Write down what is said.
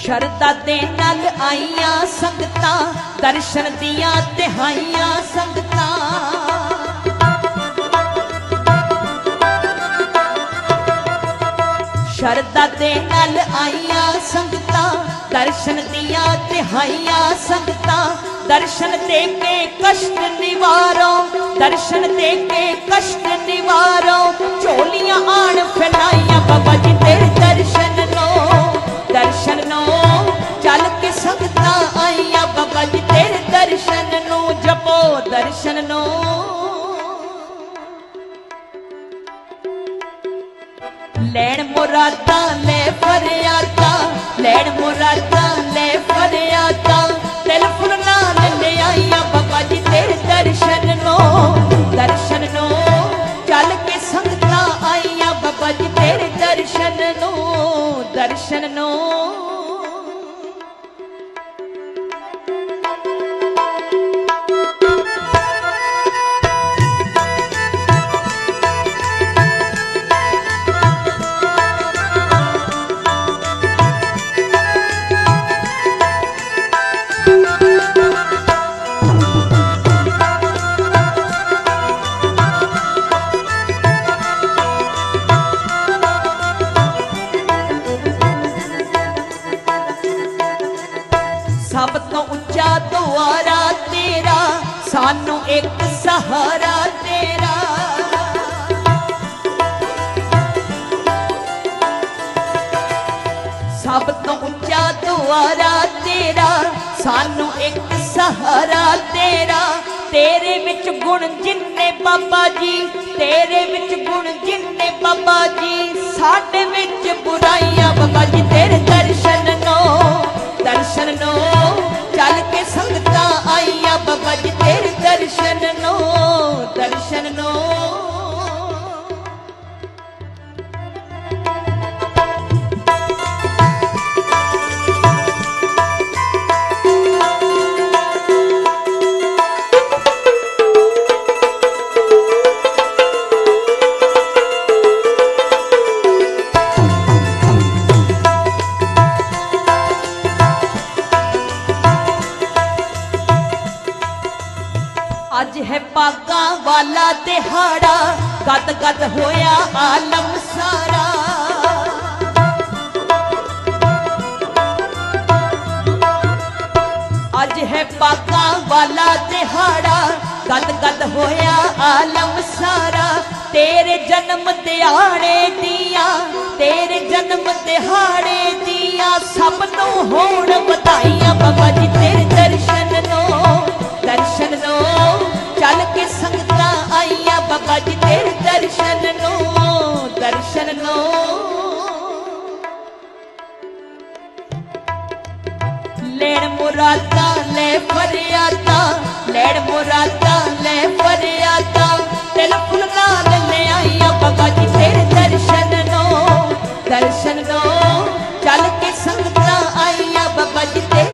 ਸ਼ਰਦਾ ਦੇ ਨਾਲ ਆਈਆਂ ਸੰਗਤਾਂ, ਦਰਸ਼ਨ ਦੀਆਂ ਤਿਹਾਈਆਂ ਸੰਗਤਾਂ। ਸ਼ਰਧਾ ਦੇ ਨਾਲ ਆਈਆਂ ਸੰਗਤਾਂ, ਦਰਸ਼ਨ ਦੀਆਂ ਤਿਹਾਈਆਂ ਸੰਗਤਾਂ। ਦਰਸ਼ਨ ਦੇ ਕੇ ਕਸ਼ਟ ਨਿਵਾਰੋ, ਦਰਸ਼ਨ ਦੇ ਕੇ ਕਸ਼ਟ ਨਿਵਾਰੋ, ਝੋਲੀਆਂ ਆਣ ਫੈਲਾਈਆਂ ਦਰਸ਼ਨ ਨੂੰ ਲੈਣ ਮੁਰਾਦਾਂ ਲੈ ਫਰਿਆਦਾਂ ਲੈਣ ਮੁਰਾਦਾਂ ਲੈ ਉੱਚਾ ਦੁਆਰਾ ਤੇਰਾ, ਸਾਨੂੰ ਇੱਕ ਸਹਾਰਾ ਤੇਰਾ। ਸਭ ਤੋਂ ਉੱਚਾ ਦੁਆਰਾ ਤੇਰਾ, ਸਾਨੂੰ ਇੱਕ ਸਹਾਰਾ ਤੇਰਾ। ਤੇਰੇ ਵਿੱਚ ਗੁਣ ਜਿੰਨੇ ਬਾਬਾ ਜੀ, ਤੇਰੇ ਵਿੱਚ ਗੁਣ ਜਿੰਨੇ ਬਾਬਾ ਜੀ। ਸਾਡੇ ਵਿੱਚ ਬੁਰਾਈਆਂ ਬਾਬਾ ਜੀ, ਤੇਰੇ ਅੱਜ ਹੈ ਪਾਗਾ ਵਾਲਾ ਦਿਹਾੜਾ। ਗਦ ਗਦ ਹੋਇਆ ਆਲਮ ਸਾਰਾ। ਅੱਜ ਹੈ ਪਾਗਾ ਵਾਲਾ ਦਿਹਾੜਾ। ਗਦ ਗਦ ਹੋਇਆ ਆਲਮ ਸਾਰਾ। ਤੇਰੇ ਜਨਮ ਦਿਹਾੜੇ ਦੀਆਂ, ਤੇਰੇ ਜਨਮ ਦਿਹਾੜੇ ਲੈਣ ਮੁਰਾਦਾਂ ਲੈ ਫਰਿਆਦਾਂ ਲੈਣ ਮੁਰਾਦਾਂ